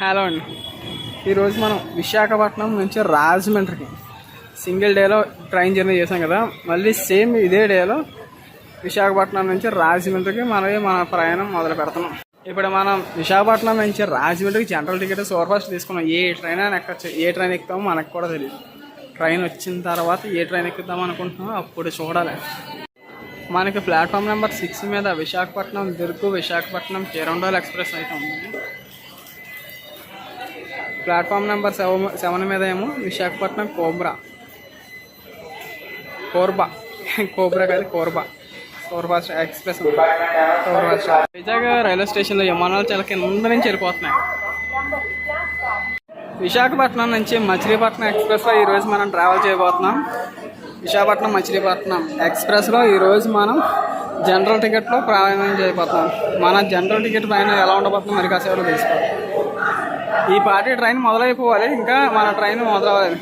Hello అండి. ఈరోజు మనం విశాఖపట్నం నుంచి రాజమండ్రికి సింగిల్ డేలో ట్రైన్ జర్నీ చేసాం కదా. మళ్ళీ సేమ్ ఇదే డేలో విశాఖపట్నం నుంచి రాజమండ్రికి మనమే మన ప్రయాణం మొదలు పెడుతున్నాం ఇప్పుడు మనం విశాఖపట్నం నుంచి రాజమండ్రికి జనరల్ టికెట్ సూపర్ ఫాస్ట్ తీసుకున్నాం. ఏ ట్రైన్ అయినా ఎక్కచ్చు. ఏ ట్రైన్ ఎక్కుతామో మనకు కూడా తెలియదు. ట్రైన్ వచ్చిన తర్వాత ఏ ట్రైన్ ఎక్కుతాం అనుకుంటున్నామో అప్పుడు చూడాలి. మనకి ప్లాట్ఫామ్ నెంబర్ సిక్స్ మీద విశాఖపట్నం దుర్గు విశాఖపట్నం చేరండోల్ ఎక్స్ప్రెస్ అయితే ఉంది. ప్లాట్ఫామ్ నెంబర్ సెవెన్ సెవెన్ మీద ఏమో విశాఖపట్నం కోబ్రా. కోర్బా. కోబ్రా కాదు Korba. Korba express. Korba stop. Railway స్టేషన్లో విమానాలు చాలా కింద నుంచి వెళ్ళిపోతున్నాయి విశాఖపట్నం నుంచి మచిలీపట్నం ఎక్స్ప్రెస్లో ఈరోజు మనం ట్రావెల్ చేయబోతున్నాం. విశాఖపట్నం మచిలీపట్నం ఎక్స్ప్రెస్లో ఈరోజు మనం జనరల్ టికెట్లో ప్రయాణం చేయబోతున్నాం. మన జనరల్ టికెట్ పైన ఎలా ఉండబోతుందో మరి కాసేపు తెలుసుకోవాలి. ఈ పార్టీ ట్రైన్ మొదలైపోవాలి. ఇంకా మన ట్రైన్ మొదలవ్వాలి.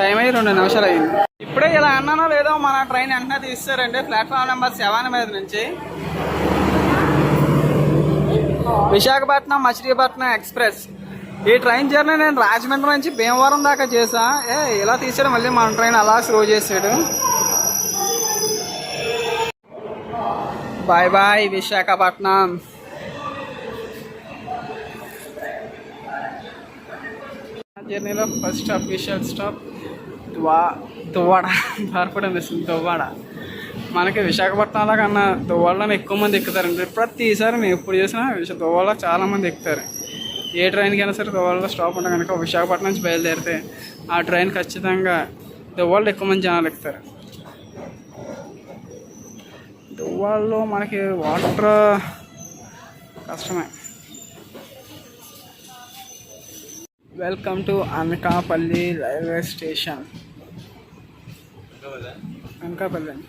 టైం అయ్యి రెండు నిమిషాలు అయింది ఇప్పుడే ఇలా అన్నానో లేదో మన ట్రైన్ వెంటనే తీస్తారండి ప్లాట్ఫామ్ నెంబర్ సెవెన్ మీద నుంచి విశాఖపట్నం మచిలీపట్నం ఎక్స్ప్రెస్. ఈ ట్రైన్ జర్నీ నేను రాజమండ్రి నుంచి భీమవరం దాకా చేసా ఏ ఇలా తీసాడు మళ్ళీ మన ట్రైన్ అలా స్లో చేసాడు బాయ్ బాయ్ విశాఖపట్నం. జర్నీలో ఫస్ట్ అఫీషియల్ స్టాప్ దువా దువ్వాడ బార్పడి అనిపిస్తుంది దువ్వాడ. మనకి విశాఖపట్నంలో కన్నా దువ్వాడలోనే ఎక్కువ మంది ఎక్కుతారండి. ప్రతిసారి నేను ఎప్పుడు చేసినా విశా దువ్వాడలో చాలా మంది ఎక్కుతారు. ఏ ట్రైన్కైనా సరే దువ్వాడలో స్టాప్ ఉంటే కనుక విశాఖపట్నం నుంచి బయలుదేరితే ఆ ట్రైన్ ఖచ్చితంగా దువ్వాడలో ఎక్కువ మంది జనాలు ఎక్కుతారు. దువ్వాడలో మనకి వాటర్ కష్టమే. Welcome to Anakapalli railway station Anakapalli అండి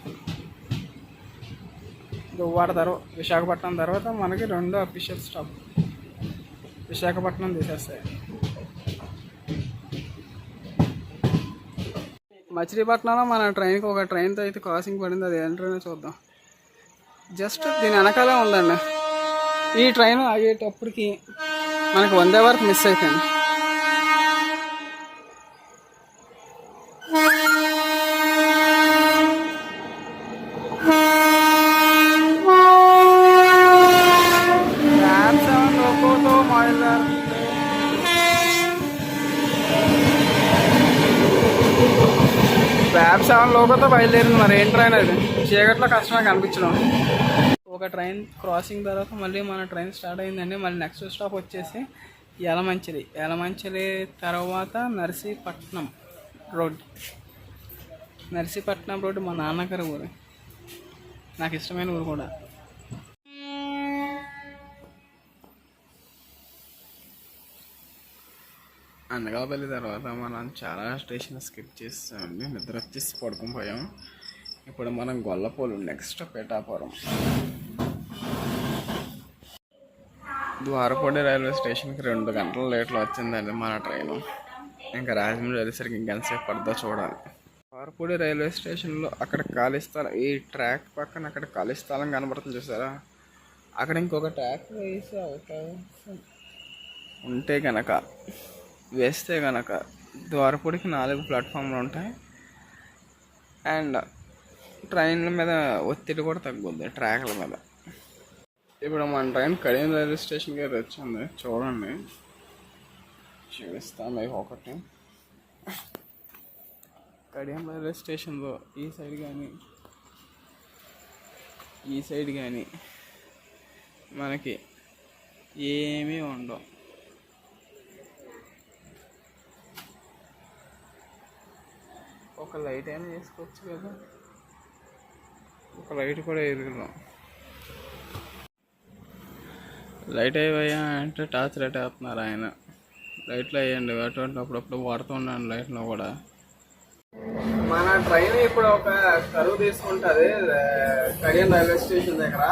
దువ్వాడ తర్వాత విశాఖపట్నం తర్వాత మనకి రెండో అఫీషియల్ స్టాప్ విశాఖపట్నం తీసేస్తాయి. మచిలీపట్నంలో మన ట్రైన్కి ఒక ట్రైన్తో అయితే క్రాసింగ్ పడింది. అది ఏం ట్రైన్ చూద్దాం. జస్ట్ దీని వెనకాలే ఉందండి. ఈ ట్రైన్ ఆగేటప్పటికి మనకు వందే వరకు మిస్ అయిపోయింది. సెవెన్ లోకోతో బయలుదేరు సెవెన్ లోపలతో బయలుదేరింది మరి. ఏం ట్రైన్ అది? చీకట్లో కష్టమే కనిపించడం. ఒక ట్రైన్ క్రాసింగ్ తర్వాత మళ్ళీ మన ట్రైన్ స్టార్ట్ అయిందండి. మళ్ళీ నెక్స్ట్ స్టాప్ వచ్చేసి యలమంచిలి యలమంచిలి తర్వాత నర్సీపట్నం రోడ్. నర్సీపట్నం రోడ్డు మా నాన్నగారి ఊరు. నాకు ఇష్టమైన ఊరు కూడా. అనకాపల్లి తర్వాత మనం చాలా స్టేషన్ స్కిప్ చేస్తామండి నిద్ర వచ్చేసి పడుకుని పోయాం. ఇప్పుడు మనం గొల్లపోలు నెక్స్ట్ పేటాపురం. ద్వారపూడి రైల్వే స్టేషన్కి రెండు గంటల లేట్లో వచ్చిందండి మన ట్రైన్. ఇంకా రాజమండ్రి వెళ్ళేసరికి ఇంకెంతసేపు పడుతుందో చూడాలి. ద్వారపూడి రైల్వే స్టేషన్లో అక్కడ ఖాళీ స్థలం ఈ ట్రాక్ పక్కన అక్కడ ఖాళీ స్థలం కనబడుతుంది చూసారా? అక్కడ ఇంకొక ట్రాక్ వేసి అవకాశం ఉంటే కనుక వేస్తే కనుక ద్వారపూడికి నాలుగు ప్లాట్ఫామ్లు ఉంటాయి. అండ్ ట్రైన్ల మీద ఒత్తిడి కూడా తగ్గుద్ది ట్రాక్ల మీద. ఇప్పుడు మన ట్రైన్ కడియం రైల్వే స్టేషన్కి అయితే వచ్చింది చూడండి. చూపిస్తాను మీకు ఒకటి. కడియం రైల్వే స్టేషన్లో ఈ సైడ్ కానీ ఈ సైడ్ కానీ మనకి ఏమీ ఉండవు. ఒక లైట్ అయినా వేసుకోవచ్చు కదా. ఒక లైట్ కూడా ఎరుగున్నాం లైట్ అయిపోయా అంటే టార్చ్ లైట్ వేస్తున్నారు ఆయన. లైట్లు వేయండి అటువంటి అప్పుడప్పుడు వాడుతూ ఉన్నాను లైట్లో కూడా. మన ట్రైన్ ఇప్పుడు ఒక కరువు తీసుకుంటుంది కడియం రైల్వే స్టేషన్ దగ్గర.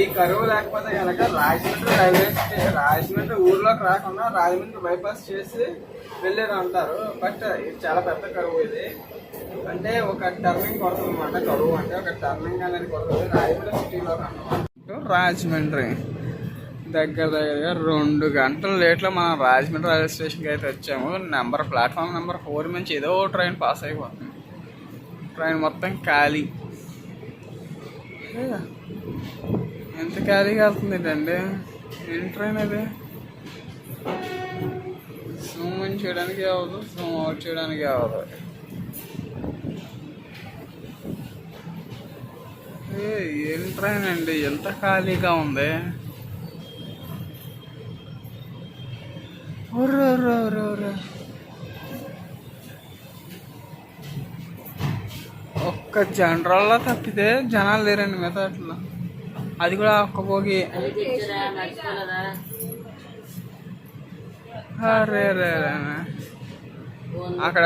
ఈ కరువు లేకపోతే కనుక రాజమండ్రి రైల్వే స్టేషన్ రాజమండ్రి ఊర్లోకి రాకుండా రాజమండ్రి బైపాస్ చేసి వెళ్ళేది అంటారు బట్ ఇది చాలా పెద్ద కరువు ఇది. అంటే ఒక టర్నింగ్ కొడుతుంది అనమాట కరువు. అంటే ఒక టర్నింగ్ అనేది కొడుతుంది. రాజమండ్రి సిటీలో అన్నమాట రాజమండ్రి దగ్గర దగ్గరగా రెండు గంటల లేట్లో మనం రాజమండ్రి రైల్వే స్టేషన్కి అయితే వచ్చాము. నెంబర్ ప్లాట్ఫామ్ నెంబర్ ఫోర్ నుంచి ఏదో ట్రైన్ పాస్ అయిపోతుంది. ట్రైన్ మొత్తం ఖాళీ. ఎంత ఖాళీగా వెళ్తుంది ఏంటండి ఏం ట్రైన్ అది జూమ్ ఇన్ చేయడానికి అవ్వదు జూమ్ అవుట్ చేయడానికి అవ్వదు. ఏ, ఏం ట్రైన్ అండి? ఎంత ఖాళీగా ఉంది? ఒర్రే, ఒర్రే, ఒర్రే, ఒర్రే. ఒక్క జనరల్లో తప్పితే జనాలు లేరండి మిగతా అట్లా అది కూడా ఒక్క భోగి. రే రే అక్కడ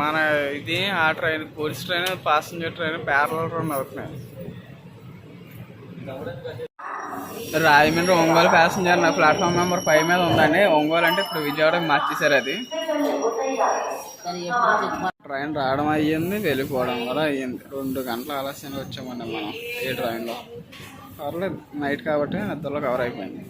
మన ఇది ఆ train police train passenger train parallel run అవుతున్నాయి. రాజమండ్రి ఒంగోలు ప్యాసింజర్ నా ప్లాట్ఫామ్ నెంబర్ ఫైవ్ మీద ఉందండి. ఒంగోలు అంటే ఇప్పుడు విజయవాడ మార్చేశారు అది. ట్రైన్ రావడం అయ్యింది వెళ్ళిపోవడం కూడా అయ్యింది. రెండు గంటల ఆలస్యంగా వచ్చామండి మనం ఈ ట్రైన్లో. పర్లేదు నైట్ కాబట్టి నిద్రలో కవర్ అయిపోయింది.